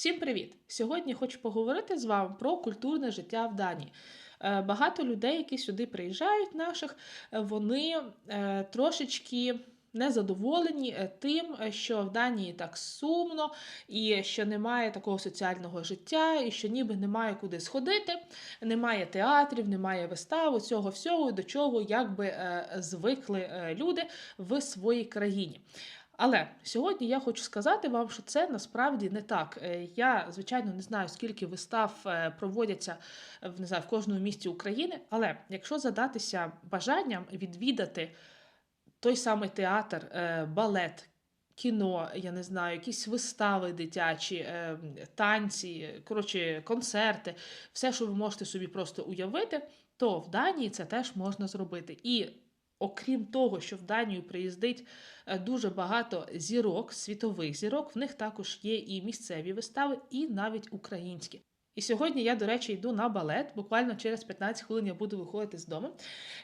Всім привіт! Сьогодні хочу поговорити з вами про культурне життя в Данії. Е, Багато людей, які сюди приїжджають, наших, е, вони е, трошечки незадоволені тим, що в Данії так сумно, і що немає такого соціального життя, і що ніби немає куди сходити, немає театрів, немає вистав, цього всього, до чого якби звикли люди в своїй країні. Але сьогодні я хочу сказати вам, що це насправді не так. Е, Я, звичайно, не знаю, скільки вистав е, проводяться не знаю, в кожному місті України. Але якщо задатися бажанням відвідати той самий театр, е, балет, кіно, я не знаю, якісь вистави дитячі, танці, коротше, концерти, все, що ви можете собі просто уявити, то в Данії це теж можна зробити. І окрім того, що в Данію приїздить е, дуже багато зірок, світових зірок, в них також є і місцеві вистави, і навіть українські. І сьогодні я, до речі, йду на балет. Буквально через 15 хвилин я буду виходити з дому.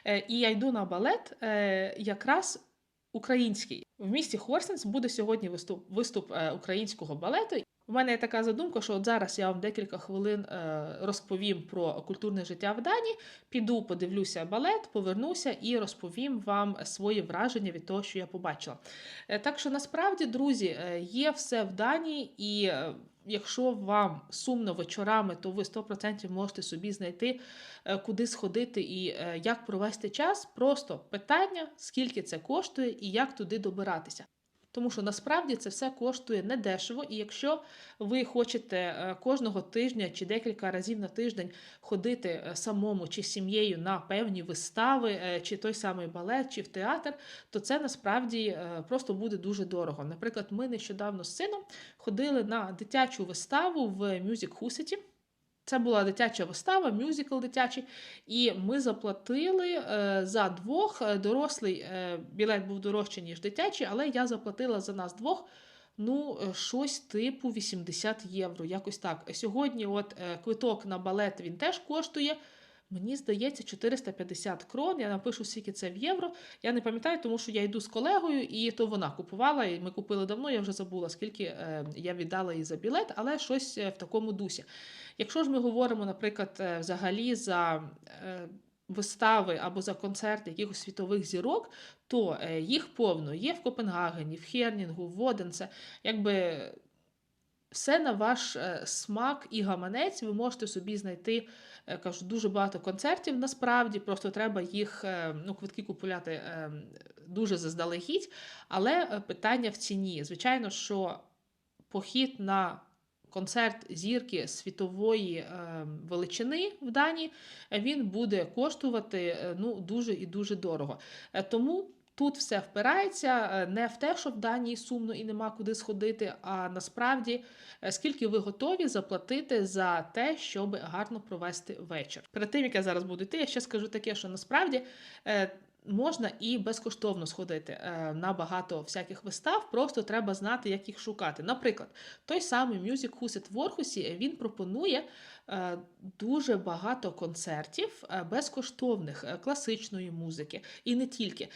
Е, І я йду на балет е, якраз український. В місті Хорсенс буде сьогодні виступ, виступ українського балету. У мене є така задумка, що от зараз я вам декілька хвилин е, розповім про культурне життя в Данії. Піду, подивлюся балет, повернуся і розповім вам свої враження від того, що я побачила. Е, Так що насправді, друзі, е, є все в Данії, і якщо вам сумно вечорами, то ви 100% можете собі знайти, куди сходити і як провести час. Просто питання, скільки це коштує і як туди добиратися. Тому що насправді це все коштує недешево, і якщо ви хочете е, кожного тижня чи декілька разів на тиждень ходити е, самому чи сім'єю на певні вистави, е, чи той самий балет, чи в театр, то це насправді просто буде дуже дорого. Наприклад, ми нещодавно з сином ходили на дитячу виставу в Music Хусеті. Це була дитяча вистава, мюзикл дитячий, і ми заплатили е, за двох. Е, Дорослий е, білет був дорожчий, ніж дитячий, але я заплатила за нас двох. Ну, щось типу 80 євро, якось так. Сьогодні, от квиток на балет він теж коштує. Мені здається, 450 крон. Я напишу, скільки це в євро. Я не пам'ятаю, тому що я йду з колегою, і то вона купувала. І ми купили давно. Я вже забула, скільки е, я віддала їй за білет, але щось е, в такому дусі. Якщо ж ми говоримо, наприклад, е, взагалі за вистави або за концерти якихось світових зірок, то їх повно є в Копенгагені, в Хернінгу, в Оденсе. Якби все на ваш е, смак і гаманець. Ви можете собі знайти, е, кажу, дуже багато концертів. Насправді просто треба їх е, ну, квитки купувати дуже заздалегідь. Але питання в ціні. Звичайно, що похід на концерт зірки світової величини в Данії, він буде коштувати ну, дуже і дуже дорого. Тому тут все впирається е, не в те, що в Данії сумно і нема куди сходити, а насправді е, скільки ви готові заплатити за те, щоб гарно провести вечір. Перед тим як я зараз буду йти, я ще скажу таке, що насправді. Можна і безкоштовно сходити е, на багато всяких вистав, просто треба знати, як їх шукати. Наприклад, той самий Music Huset в Орхусі він пропонує е, дуже багато концертів е, безкоштовних класичної музики. І не тільки.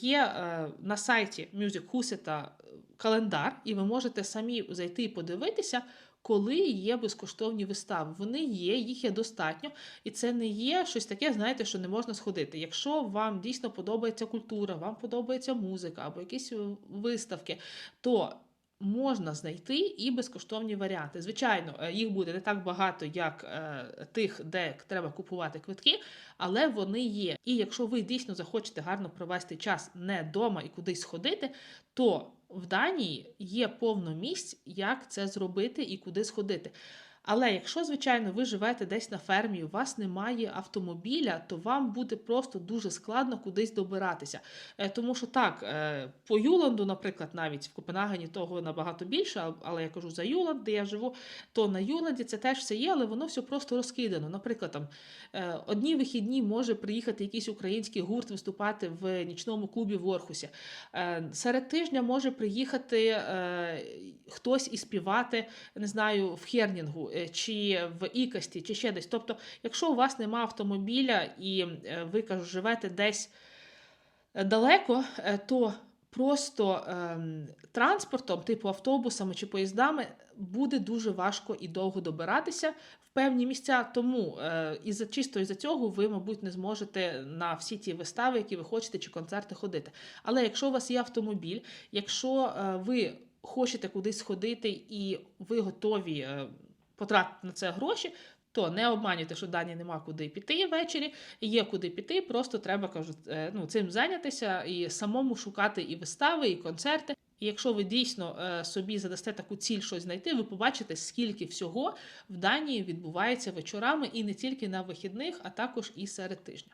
Є на сайті Music Huset календар, і ви можете самі зайти і подивитися. Коли є безкоштовні вистави, вони є, їх є достатньо, і це не є щось таке, знаєте, що не можна сходити. Якщо вам дійсно подобається культура, вам подобається музика або якісь е, виставки, то можна знайти і безкоштовні варіанти. Звичайно, е, їх буде не так багато, як е, тих, де треба купувати квитки, але вони є. І якщо ви дійсно захочете гарно провести час не вдома і кудись ходити, то в Данії є повно місць, як це зробити і куди сходити. Але якщо, звичайно, ви живете десь на фермі, у вас немає автомобіля, то вам буде просто дуже складно кудись добиратися. Е, Тому що так, е, по Юланду, наприклад, навіть в Копенгагені того набагато більше, але я кажу за Юланд, де я живу, то на Юланді це теж все є, але воно все просто розкидано. Наприклад, там е, одні вихідні може приїхати якийсь український гурт виступати в нічному клубі в Орхусі. Серед тижня може приїхати хтось і співати, не знаю, в Хернінгу чи в Ікасті, чи ще десь. Тобто, якщо у вас немає автомобіля і е, ви кажу, живете десь е, далеко, е, то просто ем, транспортом, типу автобусами чи поїздами, буде дуже важко і довго добиратися в певні місця. Тому е, і за чисто із за цього ви, мабуть, не зможете на всі ті вистави, які ви хочете, чи концерти ходити. Але якщо у вас є автомобіль, якщо е, ви хочете кудись ходити і ви готові е, потратити на це гроші. То не обманюйте, що дані нема куди піти ввечері, є куди піти, просто треба кажуть, е, ну, цим зайнятися і самому шукати і вистави, і концерти. І якщо ви дійсно е, собі задасте таку ціль щось знайти, ви побачите, скільки всього в Данії відбувається вечорами і не тільки на вихідних, а також і серед тижня.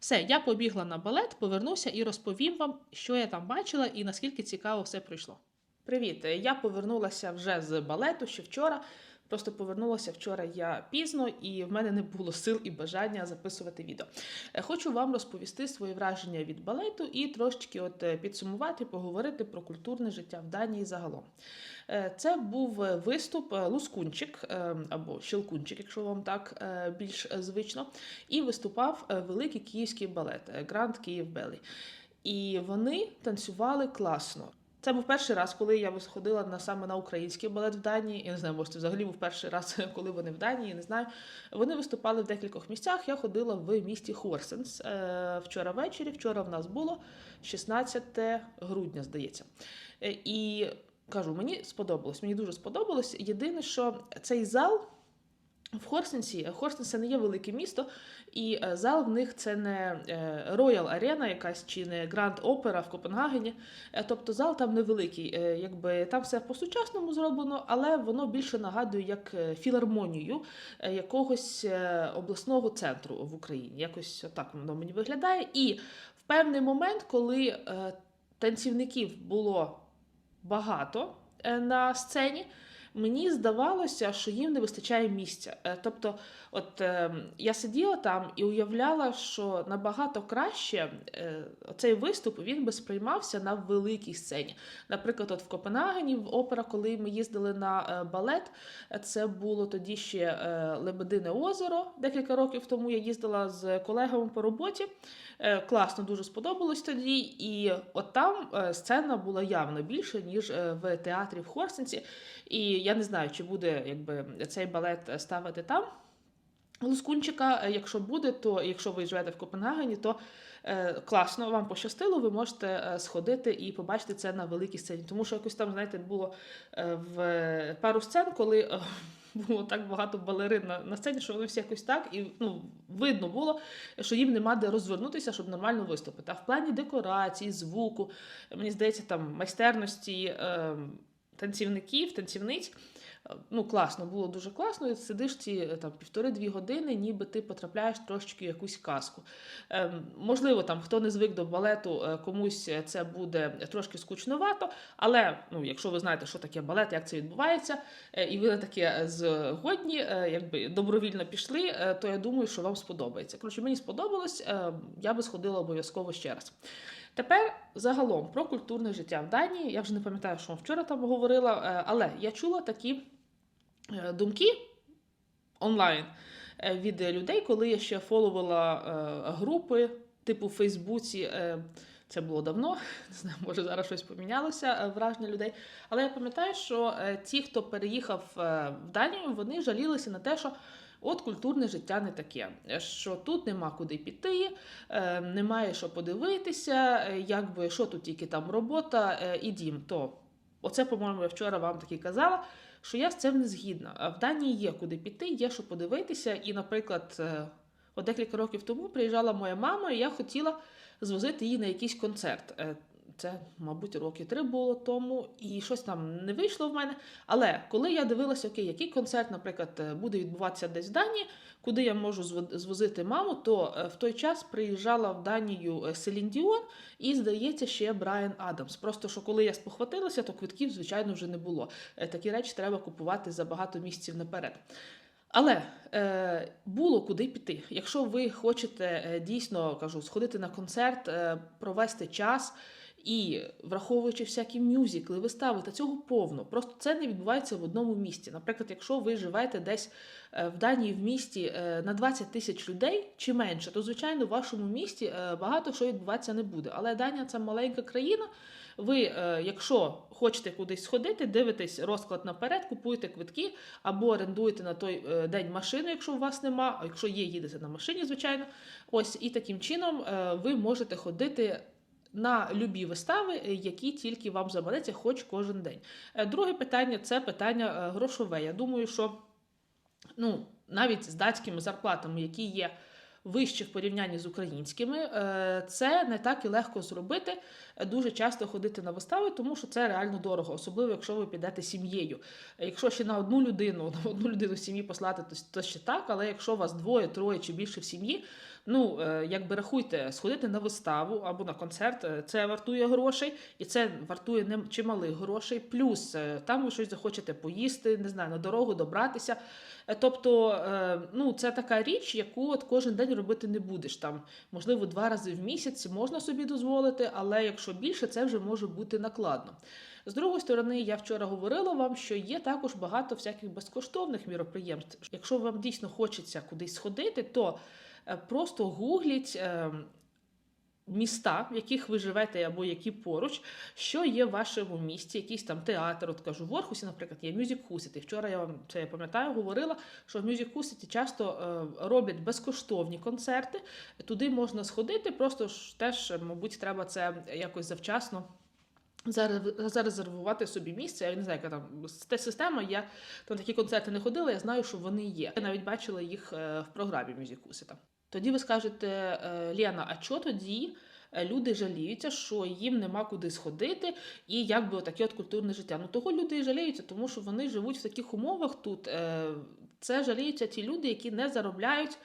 Все, я побігла на балет, повернуся і розповім вам, що я там бачила і наскільки цікаво все пройшло. Привіт! Я повернулася вже з балету ще вчора. Просто повернулася вчора я пізно, і в мене не було сил і бажання записувати відео. Е, Хочу вам розповісти свої враження від балету і трошечки от е, підсумувати, поговорити про культурне життя в Данії загалом. Е, Це був виступ Лускунчик або Щелкунчик, якщо вам так більш звично. І виступав великий київський балет Гранд Київ Белі. І вони танцювали класно. Це був перший раз, коли я ходила на саме на український балет в Данії. Я не знаю, може, це взагалі був перший раз, коли вони в Данії. Я не знаю. Вони виступали в декількох місцях. Я ходила в місті Хорсенс е, вчора ввечері. Вчора в нас було 16 грудня, здається. Е, І кажу, мені сподобалось. Мені дуже сподобалось. Єдине, що цей зал. В Хорсенсі Хорсенс це не є велике місто, і е, зал в них це не Роял Арена, якась чи не Гранд Опера в Копенгагені. Е, Тобто зал там невеликий, е, якби там все по-сучасному зроблено, але воно більше нагадує як е, філармонію е, якогось е, обласного центру в Україні. Якось так воно мені виглядає. І в певний момент, коли е, танцівників було багато е, на сцені. Мені здавалося, що їм не вистачає місця. Е, Тобто, от е, я сиділа там і уявляла, що набагато краще е, цей виступ він би сприймався на великій сцені. Наприклад, от в Копенгагені в опера, коли ми їздили на балет, це було тоді ще Лебедине озеро. Декілька років тому я їздила з колегами по роботі. Класно, дуже сподобалось тоді. І от там сцена була явно більше, ніж в театрі в Хорсенці. І я не знаю, чи буде якби цей балет ставити там. Лускунчика, Е, якщо буде, то якщо ви живете в Копенгагені, то е, класно, вам пощастило, ви можете е, сходити і побачити це на великій сцені. Тому що якось там, знаєте, було е, в пару сцен, коли було так багато балерин на, на сцені, що вони всі якось так, і ну, видно було, що їм нема де розвернутися, щоб нормально виступити. А в плані декорації, звуку, мені здається, там майстерності е, танцівників, танцівниць. е, Ну, класно, було дуже класно. Сидиш ці е, там півтори-дві години, ніби ти потрапляєш трошечки в якусь казку. Ем, можливо, там хто не звик до балету, е, комусь це буде трошки скучновато, але ну, якщо ви знаєте, що таке балет, як це відбувається, і ви на таке згодні, якби добровільно пішли, то я думаю, що вам сподобається. Коротше, мені сподобалось, е, я би сходила обов'язково ще раз. Тепер загалом про культурне життя в Данії. Я вже не пам'ятаю, що вчора там говорила, е, але я чула такі е, думки онлайн е, від людей, коли я ще фоловила групи, типу в Фейсбуці. Це було давно, не знаю, може зараз щось помінялося, враження людей. Але я пам'ятаю, що ті, хто переїхав в Данію, вони жалілися на те, що от культурне життя не таке, е, що тут нема куди піти, е, немає що подивитися, е, якби що тут тільки там робота і дім. То оце, по-моєму, я вчора вам таки казала, що я з цим не згідна. В Данії є куди піти, є що подивитися. І, наприклад, от декілька років тому приїжджала моя мама, і я хотіла звозити її на якийсь концерт. Це, мабуть, роки три було тому, і щось там не вийшло в мене. Але коли я дивилася, окей, який концерт, наприклад, е, буде відбуватися десь в Данії, куди я можу звозити маму, то е, в той час приїжджала в Данію е, Селін Діон і, здається, ще Брайан Адамс. Просто що коли я спохватилася, то квитків, звичайно, вже не було. Такі речі треба купувати за багато місяців наперед. Але е, було куди піти. Якщо ви хочете дійсно кажу, сходити на концерт, провести час і враховуючи всякі мюзикли, вистави, та цього повно. Просто це не відбувається в одному місті. Наприклад, якщо ви живете десь е, в Данії в місті е, на 20 тисяч людей чи менше, то звичайно в вашому місті е, багато що відбуватися не буде. Але Данія це маленька країна. Ви, якщо хочете кудись сходити, дивитесь розклад наперед, купуєте квитки або орендуєте на той день машину, якщо у вас нема, а якщо є, їдете на машині, звичайно. Ось і таким чином ви можете ходити. На любі вистави, е, які тільки вам заманеться, хоч кожен день. Е, Друге питання це питання е, грошове. Я думаю, що ну, навіть з датськими зарплатами, які є вищі в порівнянні з українськими, це не так і легко зробити. Дуже часто ходити на вистави, тому що це реально дорого, особливо якщо ви підете сім'єю. Якщо ще на одну людину, на одну людину в сім'ї послати, то ще так, але якщо у вас двоє, троє чи більше в сім'ї, ну е, якби рахуйте, сходити на виставу або на концерт, е, це вартує грошей, і це вартує не чималих грошей. Плюс е, там ви щось захочете поїсти, не знаю, на дорогу добратися. Тобто, ну це така річ, яку от кожен день робити не будеш. Там, можливо, два рази в місяць можна собі дозволити, але якщо більше, це вже може бути накладно. З другої сторони, я вчора говорила вам, що є також багато всяких безкоштовних міроприємств. Якщо вам дійсно хочеться кудись сходити, то просто гугліть. е, Міста, в яких ви живете або які поруч, що є в вашому місті, якийсь там театр. От кажу, в Орхусі, наприклад, є Music City. Вчора я вам це я пам'ятаю, говорила, що в Music City часто е, роблять безкоштовні концерти. Туди можна сходити, просто ж теж, мабуть, треба це якось завчасно. Зарезервувати собі місце. Я не знаю, яка там те система. Я там такі концерти не ходила. Я знаю, що вони є. Я навіть бачила їх е, в програмі Music City. Тоді ви скажете, е, Лена, а що тоді е, люди жаліються, що їм нема куди сходити, і якби отаке от культурне життя. Ну того люди і жаліються, тому що вони живуть в таких умовах тут. Це жаліються ті люди, які не заробляють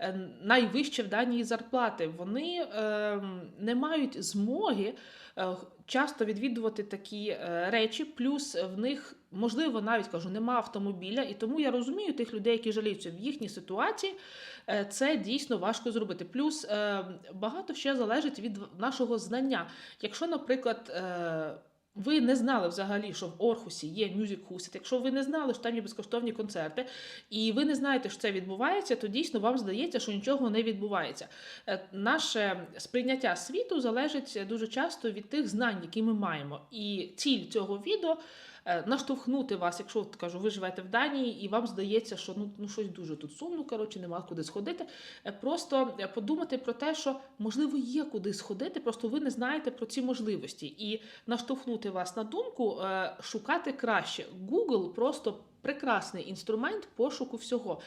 е, найвищі в Данії зарплати. Вони е, не мають змоги е, часто відвідувати такі е, речі, плюс в них, можливо, навіть кажу, нема автомобіля, і тому я розумію тих людей, які жаліються в їхній ситуації. Це дійсно важко зробити. Плюс е, багато ще залежить від нашого знання. Якщо, наприклад, ви не знали взагалі, що в Орхусі є Music Huset, якщо ви не знали, що там є безкоштовні концерти, і ви не знаєте, що це відбувається, то дійсно вам здається, що нічого не відбувається. Е, Наше сприйняття світу залежить дуже часто від тих знань, які ми маємо. І ціль цього відео наштовхнути вас, якщо кажу, ви живете в Данії, і вам здається, що ну, ну щось дуже тут сумно, коротше, нема куди сходити. Е, Просто е, подумати про те, що можливо є куди сходити, просто ви не знаєте про ці можливості. І наштовхнути вас на думку, е, шукати краще. Google просто прекрасний інструмент пошуку всього.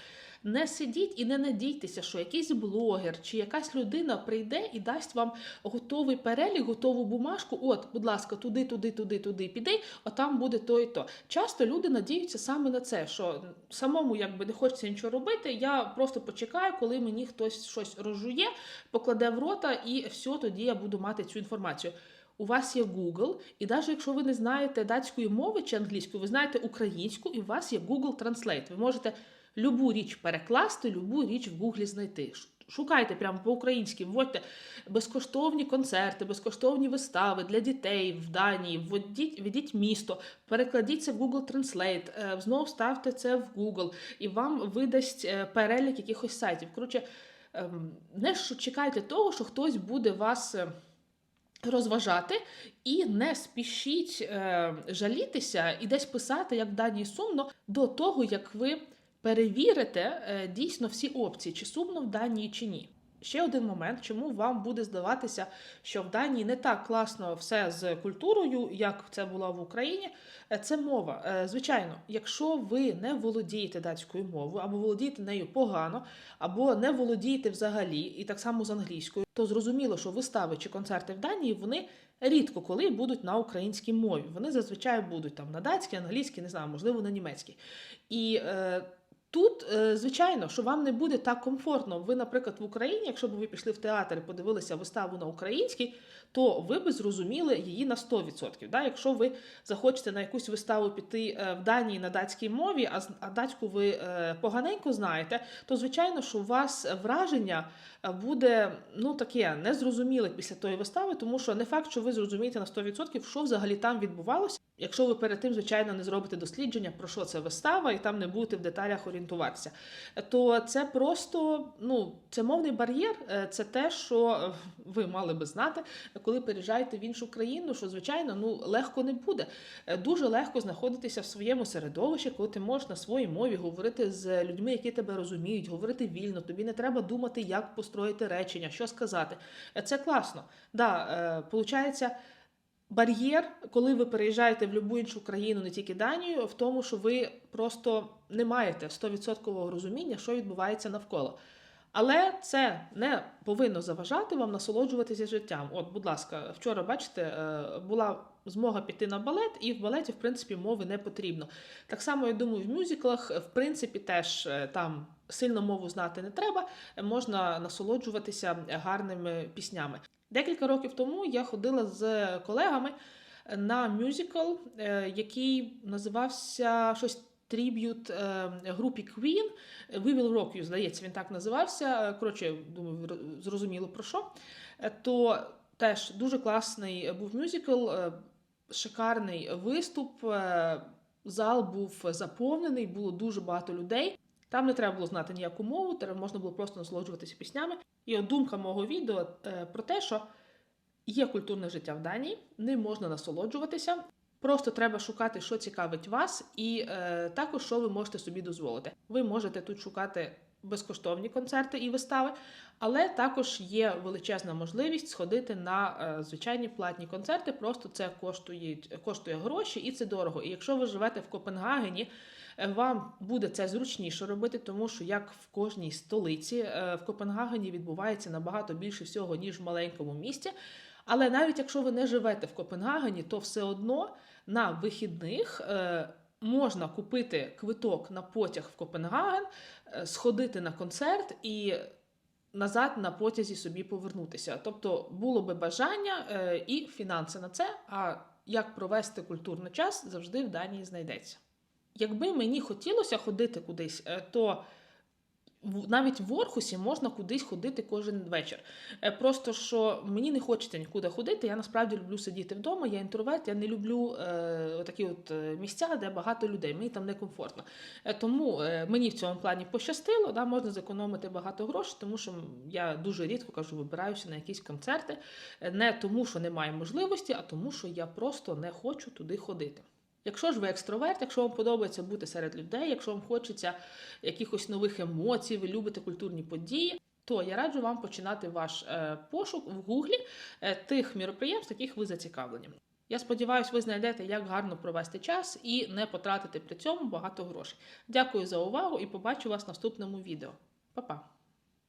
Не сидіть і не надійтеся, що якийсь блогер чи якась людина прийде і дасть вам готовий перелік, готову бумажку. От, будь ласка, туди, туди, туди, туди піди, а там буде то і то. Часто люди надіються саме на це, що самому якби не хочеться нічого робити. Я просто почекаю, коли мені хтось щось розжує, покладе в рота, і все, тоді я буду мати цю інформацію. У вас є Google, і навіть якщо ви не знаєте датської мови чи англійської, ви знаєте українську, і у вас є Google Translate. Ви можете любу річ перекласти, любу річ в Гуглі знайти. Шукайте прямо по-українськи, вводьте безкоштовні концерти, безкоштовні вистави для дітей в Данії, вводіть, введіть місто, перекладіть це в Google Translate, е, знову ставте це в Google, і вам видасть е, перелік якихось сайтів. Коротше, ем, не чекайте того, що хтось буде вас. е, Розважати і не спішіть жалітися і десь писати, як в Данії сумно, до того, як ви перевірите е, дійсно всі опції, чи сумно в Данії чи ні. Ще один момент, чому вам буде здаватися, що в Данії не так класно все з культурою, як це було в Україні. е, Це мова. Е, Звичайно, якщо ви не володієте датською мовою, або володієте нею погано, або не володієте взагалі, і так само з англійською, то зрозуміло, що вистави чи концерти в Данії вони рідко коли будуть на українській мові. Вони зазвичай будуть там на датській, англійській, не знаю, можливо, на німецькій. І тут, е, звичайно, що вам не буде так комфортно. Ви, наприклад, в Україні, якщо б ви пішли в театр і подивилися виставу на українській, то ви б зрозуміли її на 100%. Да? Якщо ви захочете на якусь виставу піти е, в Данії на датській мові, а, датську ви е, поганенько знаєте, то звичайно, що у вас враження буде ну таке незрозуміле після тої вистави, тому що не факт, що ви зрозумієте на 100%, що взагалі там відбувалося. Якщо ви перед тим, звичайно, не зробите дослідження, про що це вистава, і там не будете в деталях орієнтуватися, то це просто ну, це мовний бар'єр, е, це те, що е, ви мали би знати, коли переїжджаєте в іншу країну, що звичайно ну легко не буде. Е, Дуже легко знаходитися в своєму середовищі, коли ти можеш на своїй мові говорити з людьми, які тебе розуміють, говорити вільно. Тобі не треба думати, як построїти речення, що сказати. Це класно. Да, получається. Бар'єр, коли ви переїжджаєте в будь-яку іншу країну, не тільки Данію, в тому, що ви просто не маєте 100% розуміння, що відбувається навколо. Але це не повинно заважати вам насолоджуватися життям. От, будь ласка, вчора, бачите, е, була змога піти на балет, і в балеті, в принципі, мови не потрібно. Так само, я думаю, в мюзиклах, в принципі, теж е, там сильно мову знати не треба, можна насолоджуватися гарними піснями. Декілька років тому я ходила з колегами на мюзикл, е, який називався щось триб'ют е, групі Queen. We Will Rock You, здається, він так називався. Коротше, думаю, зрозуміло про що. Е, То теж дуже класний був мюзикл, шикарний виступ. Зал був заповнений, було дуже багато людей. Там не треба було знати ніяку мову, треба можна було просто насолоджуватися піснями. І от думка мого відео е, про те, що є культурне життя в Данії, ним можна насолоджуватися. Просто треба шукати, що цікавить вас, і е, також що ви можете собі дозволити. Ви можете тут шукати безкоштовні концерти і вистави, але також є величезна можливість сходити на е, звичайні платні концерти. Просто це коштує, коштує гроші і це дорого. І якщо ви живете в Копенгагені, вам буде це зручніше робити, тому що як в кожній столиці е, в Копенгагені відбувається набагато більше всього, ніж в маленькому місті. Але навіть якщо ви не живете в Копенгагені, то все одно на вихідних е, можна купити квиток на потяг в Копенгаген, е, сходити на концерт і назад на потязі собі повернутися. Тобто було би бажання е, і фінанси на це. А як провести культурний час завжди в Данії знайдеться. Якби мені хотілося ходити кудись, е, то навіть в Орхусі можна кудись ходити кожен вечір. Е, Просто що мені не хочеться нікуди ходити. Я насправді люблю сидіти вдома. Я інтроверт, я не люблю е, такі от е, місця, де багато людей. Мені там некомфортно. Тому мені в цьому плані пощастило. Да, можна зекономити багато грошей, тому що я дуже рідко кажу, вибираюся на якісь концерти. Не тому, що немає можливості, а тому, що я просто не хочу туди ходити. Якщо ж ви екстроверт, якщо вам подобається бути серед людей, якщо вам хочеться якихось нових емоцій, ви любите культурні події, то я раджу вам починати ваш е, пошук в Гуглі е, тих міроприємств, яких ви зацікавлені. Я сподіваюся, ви знайдете, як гарно провести час і не потратити при цьому багато грошей. Дякую за увагу і побачу вас в наступному відео. Па-па!